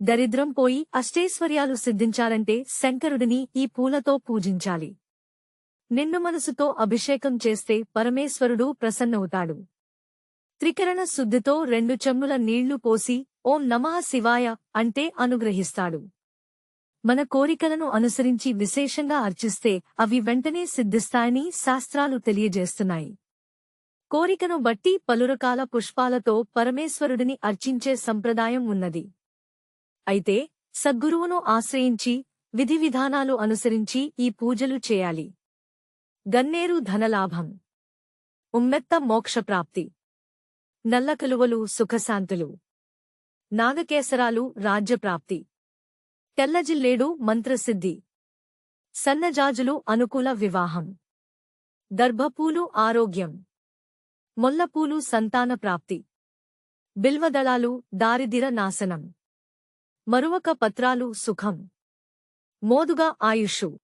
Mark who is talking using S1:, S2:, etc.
S1: దరిద్రం పోయి అష్టైశ్వర్యాలు సిద్ధించాలంటే శంకరుడిని ఈ పూలతో పూజించాలి. నిన్ను మనసుతో అభిషేకం చేస్తే పరమేశ్వరుడు ప్రసన్నవుతాడు. త్రికరణ శుద్ధితో రెండు చెమ్ముల నీళ్ళు పోసి ఓం నమః శివాయ అంటే అనుగ్రహిస్తాడు. మన కోరికలను అనుసరించి విశేషంగా అర్చిస్తే అవి వెంటనే సిద్ధిస్తాయని శాస్త్రాలు తెలియజేస్తున్నాయి. కోరికను బట్టి పలురకాల పుష్పాలతో పరమేశ్వరుడిని అర్చించే సంప్రదాయం ఉన్నది. అయితే సద్గురువును ఆశ్రయించి విధి విధానాలు అనుసరించి ఈ పూజలు చేయాలి. గన్నేరు ధనలాభం. ఉమ్మెత్త మోక్షప్రాప్తి. నల్లకలువలు సుఖశాంతులు. నాగకేసరాలు రాజ్యప్రాప్తి. తెల్లజిల్లేడు మంత్రసిద్ధి. సన్నజాజులు అనుకూల వివాహం. దర్భపూలు ఆరోగ్యం. మొల్లపూలు సంతాన ప్రాప్తి. బిల్వదళాలు దారిదిర నాశనం. మరువక పత్రాలు సుఖం. మోదుగా ఆయుషు.